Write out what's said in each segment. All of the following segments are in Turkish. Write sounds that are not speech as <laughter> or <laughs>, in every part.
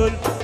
Resul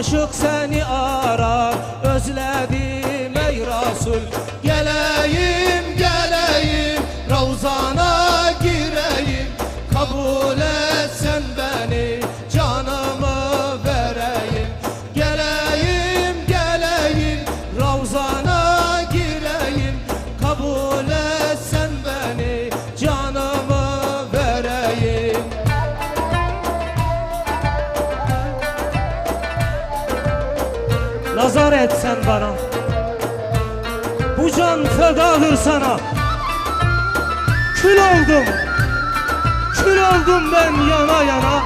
aşık seni arar, özledim ey Resul Nazar et sen bana. Bu can fedadır sana. Kül oldum. Kül oldum ben yana yana.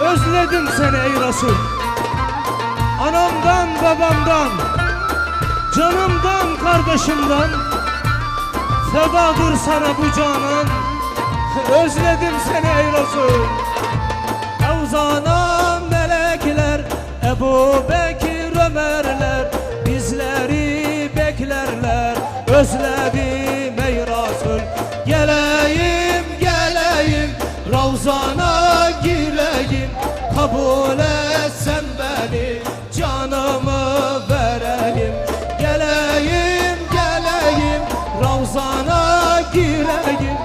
Özledim seni ey Resul. Anamdan babamdan Canımdan kardeşimden Fedadır sana bu canın <laughs> Özledim seni ey Resul. Ravzana melekler Ebu Bekir Ömerler Bizleri beklerler. Özledim ey Resul Geleyim geleyim. Ravzana gireyim Kabul etsen beni Canımı vereyim. Geleyim geleyim Ravzana gireyim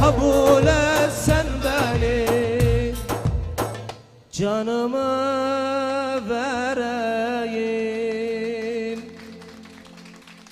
Kabul etsen beni. Canımı vereyim